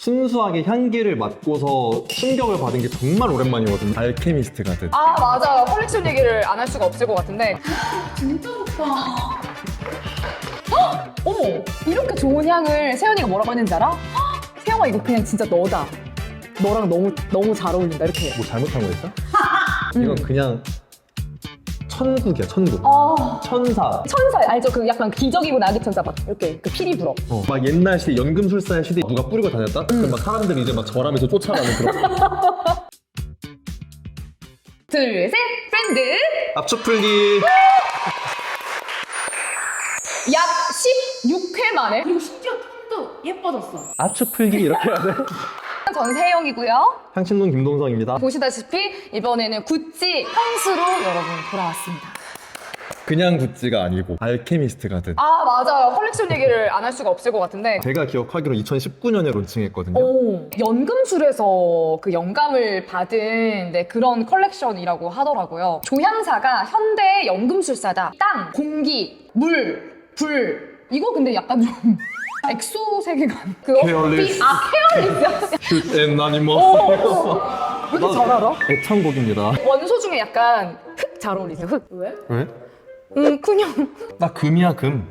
순수하게 향기를 맡고서 충격을 받은 게 정말 오랜만이거든요. 알케미스트 가든. 아 맞아 컬렉션 얘기를 안 할 수가 없을 것 같은데 진짜 좋다. 어머 이렇게 좋은 향을 세연이가 뭐라고 했는지 알아? 헉, 세영아 이거 그냥 진짜 너다 너랑 너무 너무 잘 어울린다 이렇게 뭐 잘못한 거 있어? 이건 그냥 천국이야, 천국. 아 천사. 천사 알죠? 그 약간 기적이고 나기 천사 막 이렇게 그 피리 불어 어, 막 옛날 시대 연금술사 시대 누가 뿌리고 다녔다? 그럼 막 사람들이 이제 막 절하면서 쫓아가는 그런 둘 셋 프렌드 압축 풀기 약 16회 만에 그리고 심지어 톤도 예뻐졌어. 압축 풀기 이렇게 해야 돼? 전 세영이고요. 향신동 김동성입니다. 보시다시피 이번에는 구찌 향수로 여러분 돌아왔습니다. 그냥 구찌가 아니고 알케미스트 가 든 아 맞아요. 컬렉션 얘기를 안 할 수가 없을 것 같은데. 제가 기억하기로 2019년에 론칭했거든요. 오, 연금술에서 그 영감을 받은 네, 그런 컬렉션이라고 하더라고요. 조향사가 현대의 연금술사다. 땅, 공기, 물, 불. 이거 근데 약간 좀 엑소 세계관. 그거 케어리스. 아, 케어리스. 슛앤 나니머 왜 이렇게 잘 알아? 애창곡입니다 원소 중에 약간 흙잘 어울리세요, 흙. 왜? 왜? 음, 그냥 나 금이야 금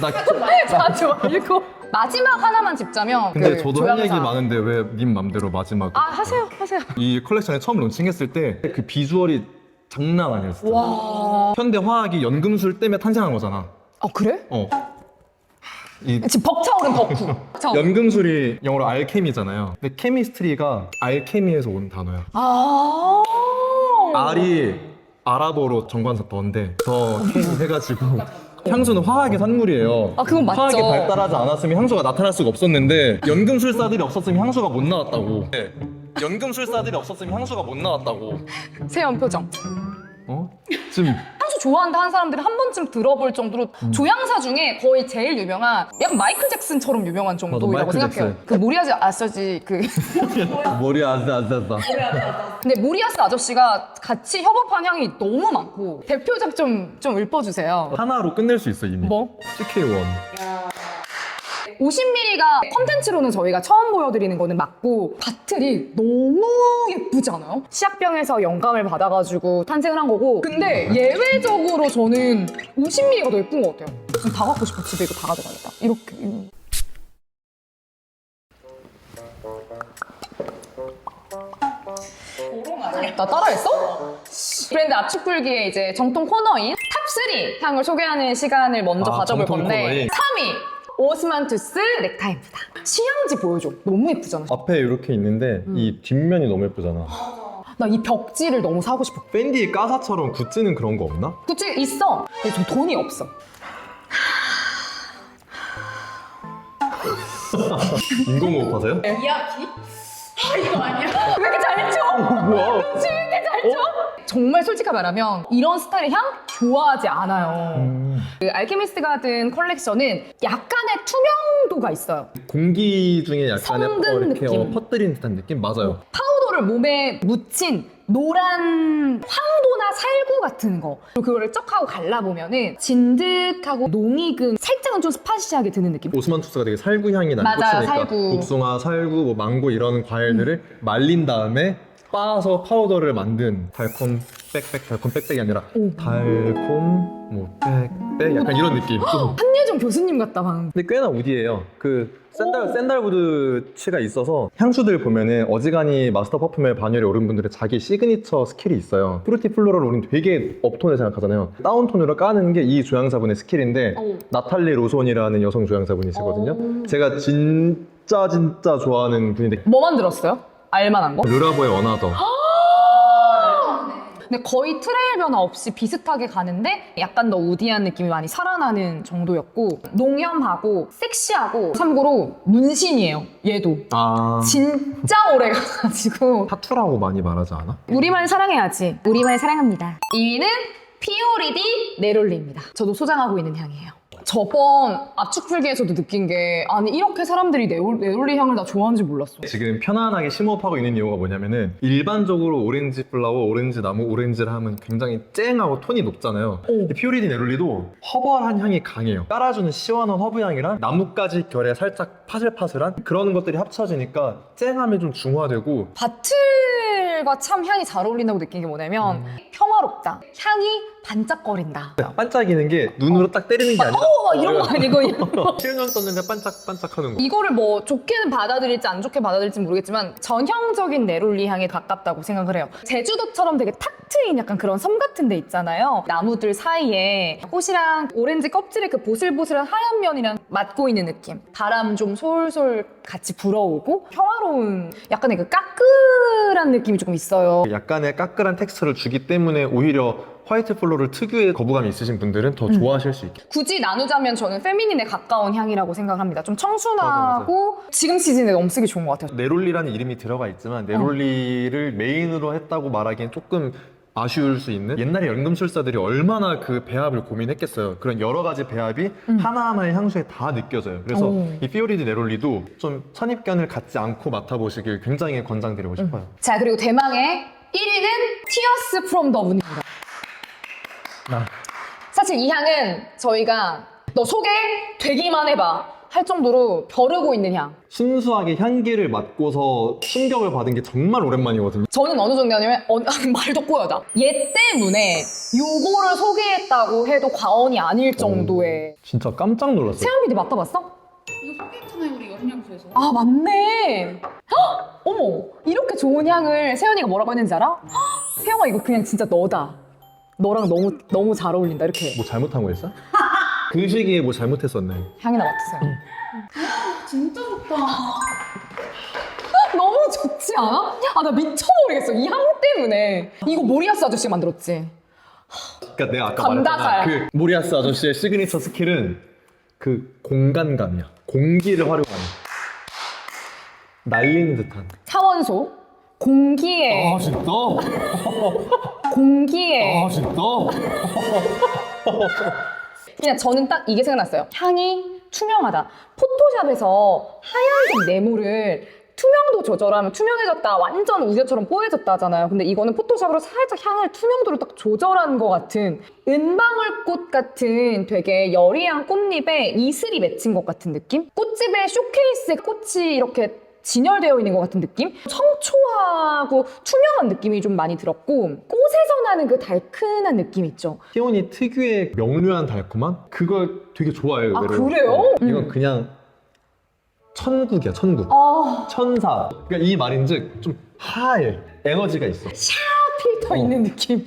나, 자주 말고. 마지막 하나만 짚자면 근데 그 저도 할 조향사. 얘기 많은데 왜 님 맘대로 마지막 아, 하세요, 하세요. 이 컬렉션에 처음 론칭했을 때 그 비주얼이 장난 아니었어 와. 현대 화학이 연금술 때문에 탄생한 거잖아 아, 그래? 어. 이 지금 벅차오른 덕후. 저- 연금술이 영어로 알케미잖아요. 근데 케미스트리가 알케미에서 온 단어야. 아. 알이 아랍어로 정관사 더인데 더 해가지고 향수는 화학의 산물이에요. 아, 그건 맞죠. 화학이 발달하지 않았으면 향수가 나타날 수가 없었는데 연금술사들이 없었으면 향수가 못 나왔다고. 네. 연금술사들이 없었으면 향수가 못 나왔다고. 세연 표정. 어? 지금 향수 좋아한다 한 사람들이 한 번쯤 들어볼 정도로 음. 조향사 중에 거의 제일 유명한 약간 마이클 잭슨처럼 유명한 정도라고 마이클 생각해요. 잭슨. 그 모리아스 아저씨 그 머리 아스아스아스. 근데 모리아스 아저씨가 같이 협업한 향이 너무 많고 대표작 좀 좀 읊어주세요. 하나로 끝낼 수 있어 이미. 뭐? CK1. 50ml가 컨텐츠로는 저희가 처음 보여드리는 거는 맞고 바틀이 너무 예쁘지 않아요? 시약병에서 영감을 받아가지고 탄생을 한 거고 근데 예외적으로 저는 50ml가 더 예쁜 것 같아요 지금 다 갖고 싶어 집에 이거 다 가져가겠다 이렇게 음. 나 따라했어? 브랜드 압축불기의 이제 정통 코너인 탑3 향을 소개하는 시간을 먼저 아, 가져볼 정통 건데 코너인. 3위 오스만 투스 넥타이입니다 시향지 보여줘 너무 예쁘잖아 앞에 이렇게 있는데 음. 이 뒷면이 너무 예쁘잖아. 나 이 벽지를 너무 사고 싶어 팬디 까사처럼 굿즈는 그런 거 없나? 굳이 있어 근데 저 돈이 없어 인공호흡 하세요? 이야기? 아 이거 아니야? 왜 이렇게 잘 쳐? 뭐야? 왜 이렇게 잘 쳐? 정말 솔직하게 말하면 이런 스타일의 향 좋아하지 않아요 그 알케미스트 가든 컬렉션은 약간의 투명도가 있어요 공기 중에 약간의 성근 어, 이렇게 느낌. 어, 퍼뜨린 듯한 느낌? 맞아요. 파우더를 몸에 묻힌 노란 황도나 살구 같은 거 그리고 그거를 쩍 하고 갈라보면은 진득하고 농익은 살짝은 좀 스파시하게 드는 느낌 오스만 투스가 되게 살구 향이 나는 맞아요, 꽃이니까 살구. 복숭아, 살구, 뭐 망고 이런 과일들을 말린 다음에 빻아서 파우더를 만든 달콤 빽빽 달콤 빽빽이 아니라 오. 달콤 뭐 빽빽 약간 이런 느낌. 좀. 한예종 교수님 같다 방금 근데 꽤나 우디예요. 그 샌달 샌달우드 치가 있어서 향수들 보면은 어지간히 마스터 퍼퓸에 반열에 오른 분들의 자기 시그니처 스킬이 있어요. 프루티 플로럴 우린 되게 업톤을 생각하잖아요. 다운톤으로 까는 게 이 조향사분의 스킬인데 오. 나탈리 로손이라는 여성 조향사분이시거든요. 오. 제가 진짜 진짜 좋아하는 분인데 뭐 만들었어요? 알만한 거? 르라보의 원하더. 근데 거의 트레일 변화 없이 비슷하게 가는데 약간 더 우디한 느낌이 많이 살아나는 정도였고 농염하고 섹시하고 참고로 문신이에요 얘도. 아. 진짜 오래 가가지고. 타투라고 많이 말하지 않아? 우리말 사랑해야지. 우리말 사랑합니다. 2위는 피오리디 네롤리입니다. 저도 소장하고 있는 향이에요 저번 압축 풀기에서도 느낀 게 아니 이렇게 사람들이 네올, 네올리 향을 다 좋아하는지 몰랐어. 지금 편안하게 심호흡하고 있는 이유가 뭐냐면은 일반적으로 오렌지 플라워, 오렌지 나무, 오렌지를 하면 굉장히 쨍하고 톤이 높잖아요. 오. 이 피오리디 네롤리도 허벌한 향이 강해요. 깔아주는 시원한 허브 향이랑 나뭇가지 결에 살짝 파슬파슬한 그런 것들이 합쳐지니까 쨍함이 좀 중화되고 바틀과 참 향이 잘 어울린다고 느낀 게 뭐냐면 음. 평화롭다. 향이 반짝거린다. 반짝이는 게 눈으로 딱 때리는 게 아니라 어, 이런 거 아니고 실눈 떴는데 반짝반짝하는 거. 이거를 뭐 좋게는 받아들일지 안 좋게 받아들일지 모르겠지만 전형적인 네롤리 향에 가깝다고 생각을 해요. 제주도처럼 되게 탁 트인 약간 그런 섬 같은 데 있잖아요. 나무들 사이에 꽃이랑 오렌지 껍질의 그 보슬보슬한 하얀 면이랑 맞고 있는 느낌. 바람 좀 솔솔 같이 불어오고 평화로운 약간의 그 까끌한 느낌이 조금 있어요. 약간의 까끌한 텍스처를 주기 때문에 오히려 화이트 플로럴 특유의 거부감이 있으신 분들은 더 좋아하실 수 있게. 굳이 나누자면 저는 페미닌에 가까운 향이라고 생각을 합니다. 좀 청순하고 지금 시즌에 너무 쓰기 좋은 것 같아요. 네롤리라는 이름이 들어가 있지만 네롤리를 메인으로 했다고 말하기엔 조금 아쉬울 수 있는 옛날에 연금술사들이 얼마나 그 배합을 고민했겠어요. 그런 여러 가지 배합이 하나하나의 향수에 다 느껴져요. 그래서 오. 이 피오리디 네롤리도 좀 선입견을 갖지 않고 맡아보시길 굉장히 권장드리고 싶어요. 자 그리고 대망의 1위는 티어스 프롬 더 문입니다. 아. 사실 이 향은 저희가 너 소개 되기만 해봐 할 정도로 벼르고 있는 향. 순수하게 향기를 맡고서 충격을 받은 게 정말 오랜만이거든요. 저는 어느 정도냐면 어, 말도 꼬여다. 얘 때문에 요거를 소개했다고 해도 과언이 아닐 정도의. 진짜 깜짝 놀랐어요. 세연 PD 맡아봤어? 이거 소개했잖아요 우리 연양소에서. 아 맞네. 헉! 어머 이렇게 좋은 향을 세연이가 뭐라고 했는지 알아? 헉! 세영아 이거 그냥 진짜 너다. 너랑 너무 너무 잘 어울린다 이렇게 뭐 잘못한 거 있어? 그 시기에 뭐 잘못했었네. 향이나 맡으세요. 진짜 좋다. 너무 좋지 않아? 아 나 미쳐버리겠어 이 향 때문에 이거 모리아스 아저씨가 만들었지 그러니까 내가 아까. 말했잖아. 그 모리아스 아저씨의 시그니처 스킬은 그 공간감이야. 공기를 활용하는. 날리는 듯한. 차원소 공기에 진짜? 공기에 진짜? 그냥 저는 딱 이게 생각났어요 향이 투명하다 포토샵에서 하얀색 네모를 투명도 조절하면 투명해졌다 완전 우유처럼 뽀얘졌다 하잖아요 근데 이거는 포토샵으로 살짝 향을 투명도를 딱 조절한 것 같은 은방울꽃 같은 되게 여리한 꽃잎에 이슬이 맺힌 것 같은 느낌? 꽃집에 쇼케이스에 꽃이 이렇게 진열되어 있는 것 같은 느낌? 청초하고 투명한 느낌이 좀 많이 들었고 꽃에서 나는 그 달큰한 느낌 있죠 티온이 특유의 명료한 달콤함? 그걸 되게 좋아해요. 아, 의외로. 그래요? 어, 음. 이건 그냥 천국이야, 천국. 아 천사. 그러니까 이 말인즉 좀 하얘. 에너지가 있어. 필 터 어. 있는 느낌.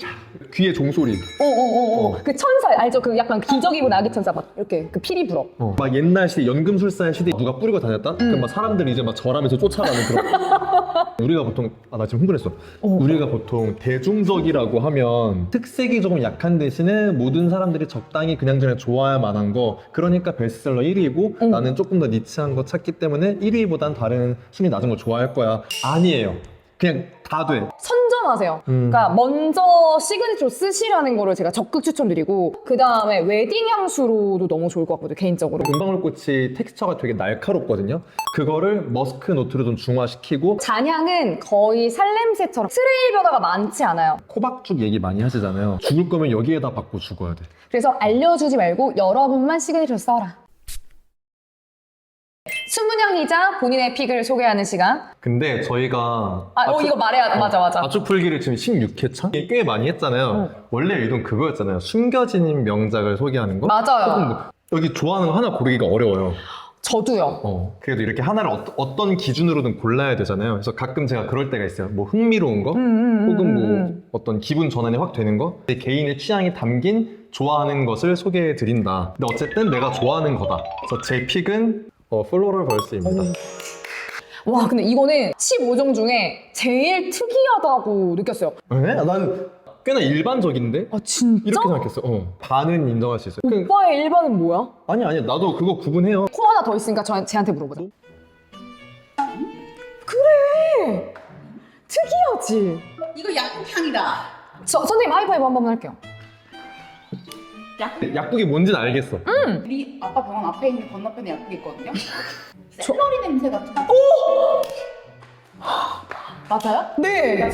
귀에 종소리. 어어어어. 어. 그 천사 알죠? 그 약간 기적 입은 아기 천사 막 이렇게 그 피리 불어. 어. 막 옛날 시대 연금술사의 시대 누가 뿌리고 다녔다? 음. 그럼 막 사람들이 이제 막 절하면서 쫓아가는 그런 우리가 보통 아 나 지금 흥분했어 어. 우리가 보통 대중적이라고 하면 특색이 조금 약한 대신에 모든 사람들이 적당히 그냥 저냥 좋아할 만한 거 그러니까 베스트셀러 1위고 음. 나는 조금 더 니치한 거 찾기 때문에 1위보단 다른 순위 낮은 걸 좋아할 거야 아니에요 그냥 다 돼 선 점하세요. 음. 그러니까 먼저 시그니처로 쓰시라는 거를 제가 적극 추천드리고 그 다음에 웨딩 향수로도 너무 좋을 것 같거든요 개인적으로. 금방울꽃이 텍스처가 되게 날카롭거든요 그거를 머스크 노트로 좀 중화시키고 잔향은 거의 살냄새처럼 트레일 변화가 많지 않아요. 코박죽 얘기 많이 하시잖아요. 죽을 거면 여기에다 받고 죽어야 돼. 그래서 알려주지 말고 여러분만 시그니처를 써라. 수문향이자 본인의 픽을 소개하는 시간. 근데 저희가 아, 어, 이거 말해야 돼. 맞아, 맞아. 아축 풀기를 지금 16회차? 꽤 많이 했잖아요. 어. 원래 의도는 그거였잖아요. 숨겨진 명작을 소개하는 거? 맞아요. 뭐- 여기 좋아하는 거 하나 고르기가 어려워요. 저도요. 어. 그래도 이렇게 하나를 어, 떤 기준으로든 골라야 되잖아요. 그래서 가끔 제가 그럴 때가 있어요. 뭐 흥미로운 거? 음, 음, 음, 혹은 뭐 음. 어떤 기분 전환이 확 되는 거? 내 개인의 취향이 담긴 좋아하는 것을 소개해 드린다. 근데 어쨌든 내가 좋아하는 거다. 그래서 제 픽은 어, 플로럴 벌스입니다. 와 근데 이거는 15종 중에 제일 특이하다고 느꼈어요 에? 난 꽤나 일반적인데? 아 진짜? 이렇게 생각했어. 어. 반은 인정할 수 있어요. 그, 오빠의 일반은 뭐야? 아니 아니 나도 그거 구분해요. 코 하나 더 있으니까 저, 쟤한테 물어보자 그래 특이하지 이거 약국 향이다. 저, 선생님 하이파이브 한 번만 할게요 약 약국이 뭔지는 알겠어. 우리 아빠 병원 앞에 있는 건너편에 약국이 있거든요. 샐러리 냄새 같은 거. 맞아요? 네.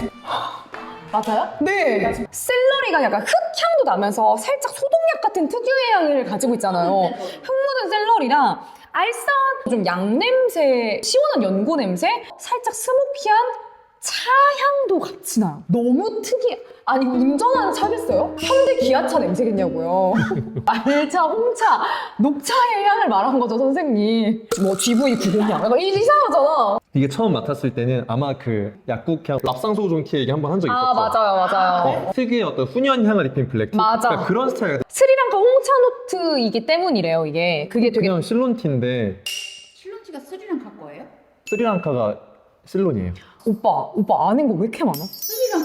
맞아요? 네. 샐러리가 약간 흙향도 나면서 살짝 소독약 같은 특유의 향을 가지고 있잖아요. 흙 묻은 샐러리랑 알싸한 좀 양냄새, 시원한 연고 냄새, 살짝 스모키한 차 향도 같이 나요. 너무 특이해. 아니, 운전하는 차겠어요? 현대 기아차 냄새겠냐고요. 말차, 홍차, 녹차의 향을 말한 거죠, 선생님. 뭐, GV90향. 약간 이- 이상하잖아. 이게 처음 맡았을 때는 아마 그 약국향 랍상소 종티 얘기 한 번 한적 있었죠. 아, 맞아요, 맞아요. 어, 특유의 어떤 훈연 향을 입힌 블랙티. 맞아. 그러니까 그런 스타일. 스리랑카 홍차 노트이기 때문이래요, 이게. 그게 되게 그냥 실론티인데 실론티가 스리랑 갈 거예요? 스리랑카가 실론이에요. 오빠, 오빠 아는 거 왜 이렇게 많아?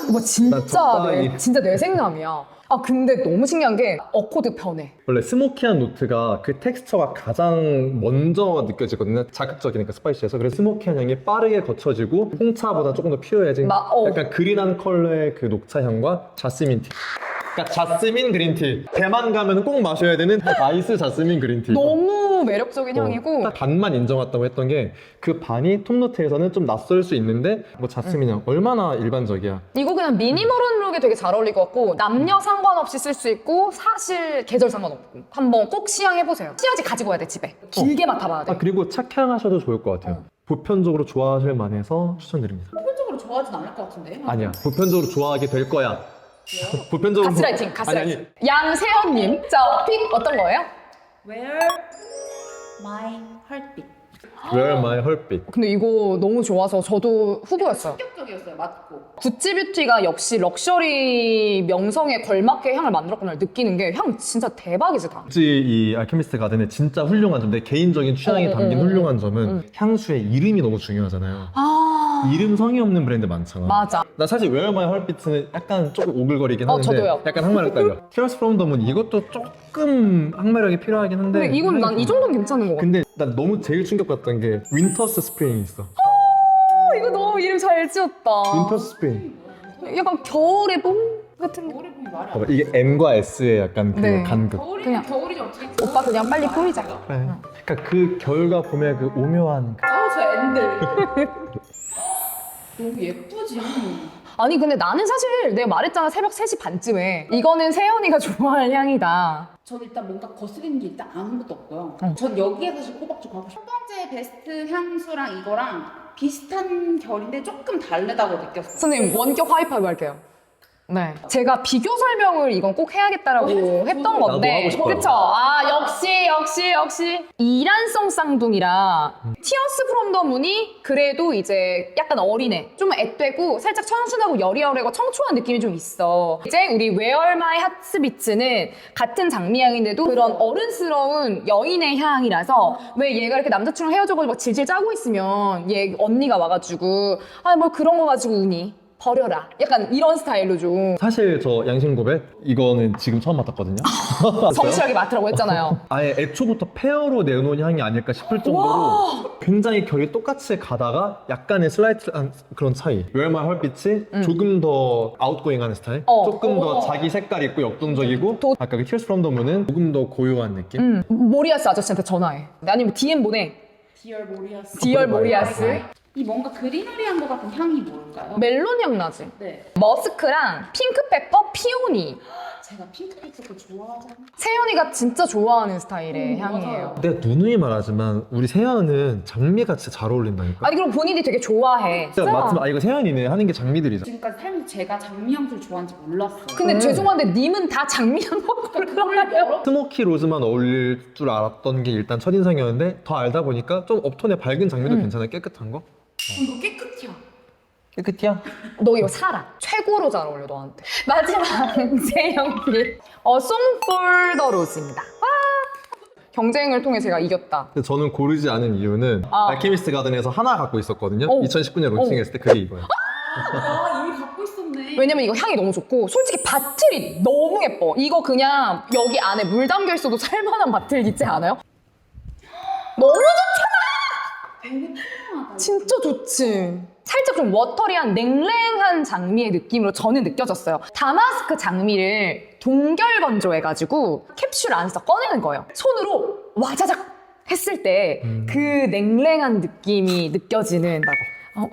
오빠 나 진짜 적당히. 내, 진짜 내 생남이야. 아 근데 너무 신기한 게 어코드 편해. 원래 스모키한 노트가 그 텍스처가 가장 먼저 느껴지거든요. 자극적이니까 스파이시해서. 그래서 스모키한 향이 빠르게 거쳐지고 홍차보다 조금 더 퓨어해진 마- 어. 약간 그린한 컬러의 그 녹차 향과 자스민 티. 그러니까 자스민 그린티. 대만 가면 꼭 마셔야 되는 아이스 자스민 그린티. 너무 매력적인 어, 향이고 딱 반만 인정했다고 했던 게 그 반이 톱노트에서는 좀 낯설 수 있는데 뭐 자스민 향 얼마나 일반적이야. 이거 그냥 미니멀한 룩에 되게 잘 어울릴 것 같고 남녀 상관없이 쓸 수 있고 사실 계절 상관없고 한번 꼭 시향해보세요. 시야지 가지고 와야 돼 집에. 길게 맡아봐야 돼. 아 그리고 착향하셔도 좋을 것 같아요. 보편적으로 좋아하실 만해서 추천드립니다. 표본적으로 좋아하진 않을 것 같은데. 아니야. 보편적으로 좋아하게 될 거야. 보편적으로 가스라이팅, 아니, 가스라이팅. 아니. 양세현님, 자, 픽 어떤 거예요? Where my heartbeat. Where my heartbeat. 근데 이거 너무 좋아서 저도 후보였어요. 충격적이었어요. 맞고. 구찌 뷰티가 역시 럭셔리 명성에 걸맞게 향을 만들었구나 느끼는 게 향 진짜 대박이지 다. 굳이 이 알케미스트 가든의 진짜 훌륭한 점, 내 개인적인 취향이 어, 담긴 어, 어, 훌륭한 어. 점은 음. 향수의 이름이 너무 중요하잖아요. 아 이름 성의 없는 브랜드 많잖아. 맞아. 나 사실 My Heartbeat는 약간 조금 오글거리긴 어, 하는데 저도요. 약간 항마력 딸려. From the Moon 이것도 조금 항마력이 필요하긴 한데 근데 이건 난 이 정도는 괜찮은 것 같아. 근데 난 너무 제일 충격받던 게 윈터스 스프링이 있어. 어, 이거 너무 이름 잘 지었다. 윈터스 스프링. 약간 겨울의 봄 같은 거. 겨울에 보면 말이 안 봐봐, 이게 N과 S의 약간 그 네. 간극. 겨울이 그냥. 겨울이지 어떻게? 오빠 그냥 빨리 뿌리자. 네. 그러니까 그 겨울과 봄의 그 오묘한 아저 앤들. 너무 예쁘지. 아니 근데 나는 사실 내가 말했잖아 새벽 3시 반쯤에 이거는 세연이가 좋아할 향이다. 전 일단 뭔가 거스리는 게 일단 아무것도 없고요. 어. 전 여기에 사실 호박죽 하고 싶어요. 첫 번째 베스트 향수랑 이거랑 비슷한 결인데 조금 다르다고 느꼈어요. 선생님 원격 하이파이브 할게요. 네. 제가 비교 설명을 이건 꼭 해야겠다라고 했던 나도 건데. 하고 싶어요. 그쵸? 아, 역시, 역시, 역시. 이란성 쌍둥이라 티어스 프롬 더 문이 그래도 이제 약간 어리네. 좀 앳되고 살짝 청순하고 여리여리하고 청초한 느낌이 좀 있어. 이제 우리 웨얼 마이 하츠비츠는 같은 장미향인데도 그런 어른스러운 여인의 향이라서 왜 얘가 이렇게 남자친구랑 헤어져가지고 막 질질 짜고 있으면 얘 언니가 와가지고 아 뭐 그런 거 가지고 우니 버려라. 약간 이런 스타일로 좀 사실 저 양심 고백 이거는 지금 처음 맡았거든요. 성실하게 맡으라고 했잖아요. 아예 애초부터 페어로 내놓은 향이 아닐까 싶을 정도로 굉장히 결이 똑같이 가다가 약간의 슬라이트한 그런 차이. Where My Heartbeat이 조금 더 아웃고잉하는 스타일, 음. 어. 조금 더 어. 자기 색깔 있고 역동적이고 도- 아까 그 Tears from the Moon은 조금 더 고요한 느낌. 음, 모리아스 아저씨한테 전화해. 아니면 DM 보내. 디얼 모리아스. 디얼 모리아스. 이 뭔가 그리너리한 것 같은 향이 뭘까요? 멜론 향 나지. 네. 머스크랑 핑크페퍼, 피오니. 제가 핑크빛을 좋아하잖아. 세연이가 진짜 좋아하는 스타일의 음, 향이에요. 맞아요. 내가 누누이 말하지만 우리 세연은 장미가 진짜 잘 어울린다니까. 아니 그럼 본인이 되게 좋아해. 진짜 맞지만 아 이거 세연이네 하는 게 장미들이잖아. 지금까지 살면서 제가 장미향수를 좋아하는지 몰랐어요. 근데 음. 죄송한데 님은 다 장미향 먹고 그러나요? 스모키 로즈만 어울릴 줄 알았던 게 일단 첫인상이었는데 더 알다 보니까 좀 업톤의 밝은 장미도 음. 괜찮아 깨끗한 거. 너 깨끗이야. 깨끗이야? 너 이거 사라. 최고로 잘 어울려 너한테. 마지막 세연필. 어, 송폴더 로즈입니다. 와! 경쟁을 통해 제가 이겼다. 근데 저는 고르지 않은 이유는 아. 알케미스트 가든에서 하나 갖고 있었거든요. 어. 2019년 론칭했을 때 그게 이거예요. 아 이미 갖고 있었네. 왜냐면 이거 향이 너무 좋고 솔직히 바틀이 너무 예뻐. 이거 그냥 여기 안에 물 담겨 있어도 살만한 바틀 있지 않아요? 너무 진짜 좋지. 살짝 좀 워터리한 냉랭한 장미의 느낌으로 저는 느껴졌어요. 다마스크 장미를 동결 건조해가지고 캡슐 안에서 꺼내는 거예요. 손으로 와자작 했을 때 그 냉랭한 느낌이 느껴지는 어,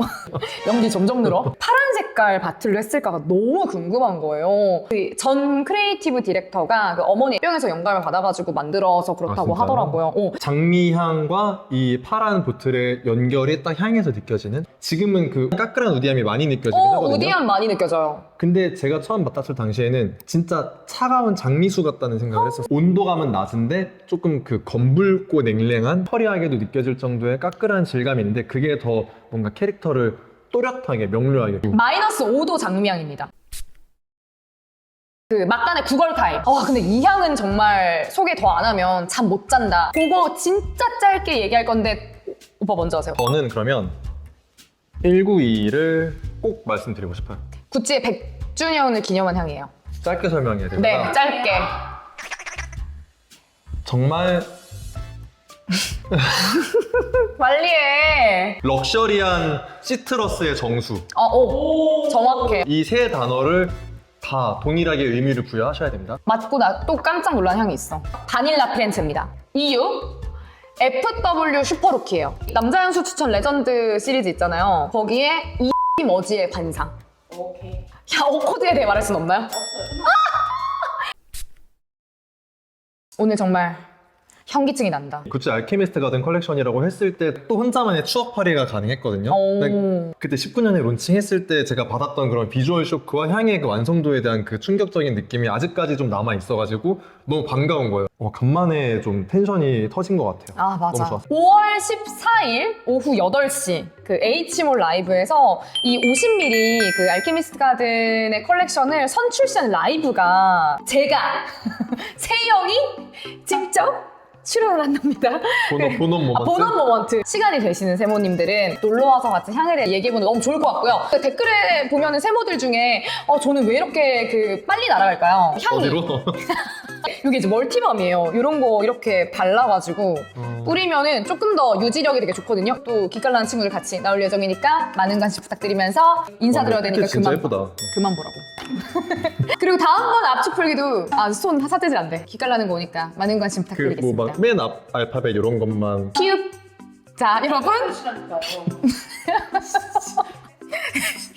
연기 점점 늘어. 파란 색깔 바틀로 했을까가 너무 궁금한 거예요. 그전 크리에이티브 디렉터가 그 어머니 병에서 영감을 받아가지고 만들어서 그렇다고 아, 진짜요? 하더라고요. 어, 장미향과 이 파란 보틀의 연결이 딱 향에서 느껴지는 지금은 그 까끌한 우디함이 많이 느껴지긴 어, 하거든요. 우디한 많이 느껴져요. 근데 제가 처음 맡았을 당시에는 진짜 차가운 장미수 같다는 생각을 했었어요. 온도감은 낮은데 조금 그 검붉고 냉랭한 화려하게도 느껴질 정도의 까끌한 질감이 있는데 그게 더 뭔가 캐릭터를 또렷하게 명료하게 마이너스 5도 장미향입니다. 그 막간의 구걸 타임. 와 근데 이 향은 정말 소개 더 안 하면 잠 못 잔다. 그거 진짜 짧게 얘기할 건데 오빠 먼저 하세요. 저는 그러면 192를 꼭 말씀드리고 싶어요. 구찌의 100주년을 기념한 향이에요. 짧게 설명해야 되나? 네, 짧게. 정말 빨리 해. 럭셔리한 시트러스의 정수. 어, 오, 정확해. 이 세 단어를 다 동일하게 의미를 부여하셔야 됩니다. 맞고 나 또 깜짝 놀란 향이 있어. 바닐라 프렌즈입니다. 이유? FW 슈퍼루키예요. 남자 향수 추천 레전드 시리즈 있잖아요. 거기에 이 머지의 관상. 오케이. 야, 오코드에 대해 말할 순 없나요? 없어요. 오늘 정말 현기증이 난다. 구찌 알케미스트 가든 컬렉션이라고 했을 때 또 혼자만의 추억 파리가 가능했거든요. 오. 근데 그때 19년에 론칭했을 때 제가 받았던 그런 비주얼 쇼크와 향의 그 완성도에 대한 그 충격적인 느낌이 아직까지 좀 남아 있어가지고 너무 반가운 거예요. 어, 간만에 좀 텐션이 터진 것 같아요. 아, 맞아. 너무 좋았어요. 5월 14일 오후 8시 그 H몰 라이브에서 이 50ml 그 알케미스트 가든의 컬렉션을 선출시한 라이브가 제가 세영이 직접 출연을 한답니다. 본업, 본업 모먼트. 아, 본원 모먼트. 시간이 되시는 세모님들은 놀러 와서 같이 향에 대해 얘기해보는 거 너무 좋을 것 같고요. 그 댓글에 보면은 세모들 중에 어, 저는 왜 이렇게 그 빨리 날아갈까요? 향이. 어디로? 이게 이제 멀티밤이에요. 이런 거 이렇게 발라가지고 어. 뿌리면은 조금 더 유지력이 되게 좋거든요. 또 기깔나는 친구들 같이 나올 예정이니까 많은 관심 부탁드리면서 인사드려야 와, 되니까 진짜 그만 예쁘다. 그만 보라고. 그리고 다음번 압축 풀기도 아 손 사태질 안 돼. 기깔나는 거 오니까 많은 관심 그 부탁드리겠습니다. 뭐맨 앞 알파벳 이런 것만 피읍. 자, 여러분.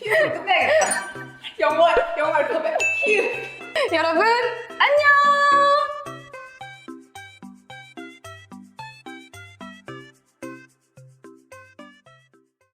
큐를 끝내야겠다. 영어 영어 알파벳 피우. 여러분, 안녕!